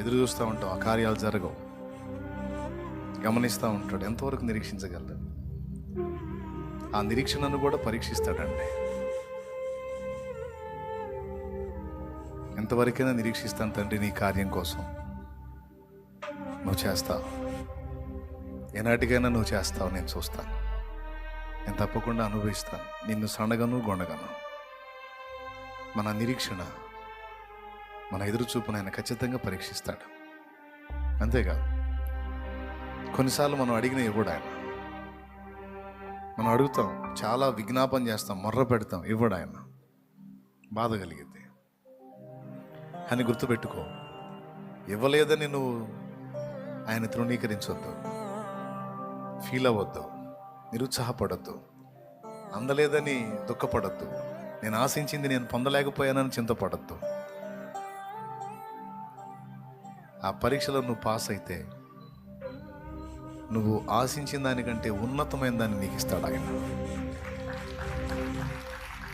ఎదురు చూస్తూ ఉంటాం ఆ కార్యాలు జరగవు. గమనిస్తూ ఉంటాడు. ఎంతవరకు నిరీక్షించగలరు ఆ నిరీక్షణను కూడా పరీక్షిస్తాడండి. ఎంతవరకైనా నిరీక్షిస్తాను తండ్రి నీ కార్యం కోసం. నువ్వు చేస్తావు. ఎనాటికైనా నువ్వు చేస్తావు నేను చూస్తాను. నేను తప్పకుండా అనుభవిస్తాను. నిన్ను సనగను గొండగను. మన నిరీక్షణ మన ఎదురుచూపును ఆయన ఖచ్చితంగా పరీక్షిస్తాడు. అంతేకాదు కొన్నిసార్లు మనం అడిగిన ఇవ్వడు ఆయన. మనం అడుగుతాం చాలా విజ్ఞాపన చేస్తాం మొర్ర పెడతాం ఇవ్వడు ఆయన. బాధ కలిగింది అని గుర్తుపెట్టుకో ఇవ్వలేదని నువ్వు ఆయన తృణీకరించొద్దు. ఫీల్ అవ్వద్దు నిరుత్సాహపడద్దు అందలేదని దుఃఖపడద్దు. నేను ఆశించింది నేను పొందలేకపోయానని చింతపడద్దు. ఆ పరీక్షలో నువ్వు పాస్ అయితే నువ్వు ఆశించిన దానికంటే ఉన్నతమైన దాన్ని నీకు ఇస్తాడు ఆయన.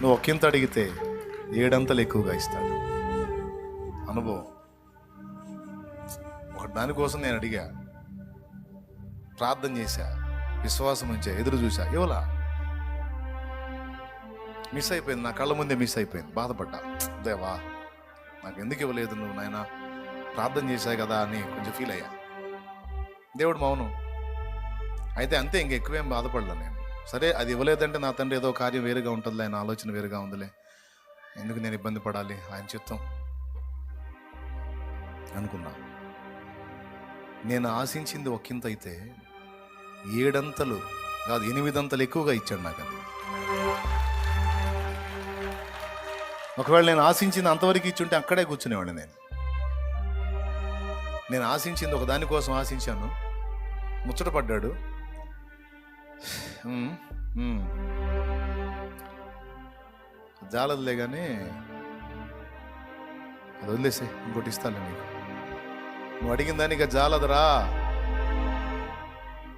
నువ్వు ఒకంత అడిగితే ఏడంతలు ఎక్కువగా ఇస్తాడు. అనుభవం. ఒక దానికోసం నేను అడిగా. ప్రార్థన చేశా. విశ్వాసం ఉంచా. ఎదురు చూసా ఇవ్వలా? మిస్ అయిపోయింది. నా కళ్ళ ముందే మిస్ అయిపోయింది. బాధపడ్డా. దేవా నాకు ఎందుకు ఇవ్వలేదు నువ్వు నాయనా? ప్రార్థన చేశాయి కదా అని కొంచెం ఫీల్ అయ్యా. దేవుడు మౌనం. అయితే అంతే ఇంక ఎక్కువేం బాధపడలే నేను. సరే అది ఇవ్వలేదంటే నా తండ్రి ఏదో కార్యం వేరుగా ఉంటుందిలే ఆయన ఆలోచన వేరుగా ఉందిలే. ఎందుకు నేను ఇబ్బంది పడాలి? ఆయన చిత్తం. అనుకున్నా. నేను ఆశించింది ఒకంత అయితే ఏడంతలు కాదు ఎనిమిదంతలు ఎక్కువగా ఇచ్చాడు నాకు అది ఒకవేళ నేను ఆశించింది అంతవరకు ఇచ్చుంటే అక్కడే కూర్చునేవాడిని నేను. నేను ఆశించింది ఒక దానికోసం ఆశించాను. ముచ్చట పడ్డాడు. జాలదులే కానీ అది వదిలేసే ఇంకోటి ఇస్తాను నీకు. నువ్వు అడిగిన దానికి జాలదురా.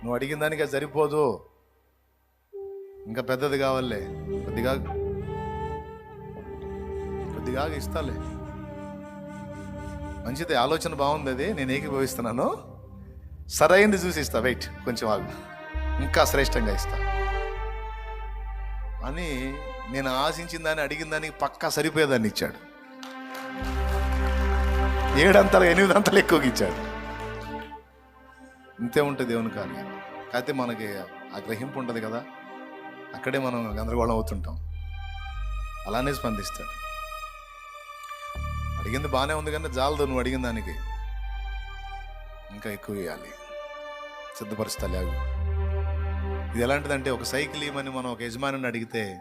నువ్వు అడిగిన దానికి సరిపోదు. ఇంకా పెద్దది కావాలే కొద్దిగా కొద్దిగా ఇస్తాలే మంచిది ఆలోచన బాగుంది అది నేను ఏకీభవిస్తున్నాను. సరైనది చూసి ఇస్తా వెయిట్ కొంచెం ఆగు. ఇంకా శ్రేష్టంగా ఇస్తా. అని నేను ఆశించిన దాన్ని అడిగిన దానికి పక్కా సరిపోయేదాన్ని ఇచ్చాడు. ఏడంతలు ఎనిమిదంతలు ఎక్కువగా ఇచ్చాడు. ఇంతే ఉంటుంది దేవుని కానీ కాకపోతే మనకి ఆ గ్రహింపు ఉంటుంది కదా. అక్కడే మనం గందరగోళం అవుతుంటాం. అలానే స్పందిస్తాడు. అడిగింది బాగానే ఉంది కానీ జాలదు నువ్వు అడిగిన దానికి. ఇంకా ఎక్కువ వేయాలి సిద్ధపరుస్తా లేవు ఇది ఎలాంటిదంటే ఒక సైకిల్ ఇవ్వమని మనం ఒక యజమానిని అడిగితే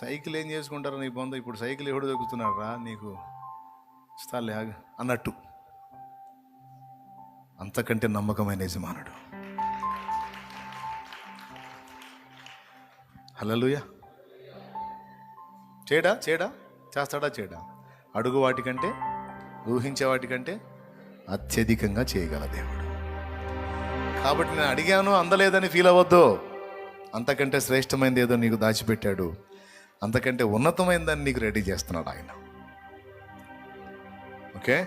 సైకిల్ ఏం చేసుకుంటారు నీ పొంద ఇప్పుడు సైకిల్ ఎవడు దొక్కుతున్నాడు రా నీకు? ఇస్తాలే ఆగు. అన్నట్టు. అంతకంటే నమ్మకమైన యజమానుడు. హలలుయ చేయడా చేయడా చేస్తాడా? చేయడా అడుగు వాటికంటే ఊహించే వాటికంటే అత్యధికంగా చేయగల దేవుడు. కాబట్టి నేను అడిగాను అందలేదని ఫీల్ అవ్వద్దు. అంతకంటే శ్రేష్టమైనది ఏదో నీకు దాచిపెట్టాడు. అంతకంటే ఉన్నతమైనదని నీకు రెడీ చేస్తున్నాడు ఆయన. ఓకే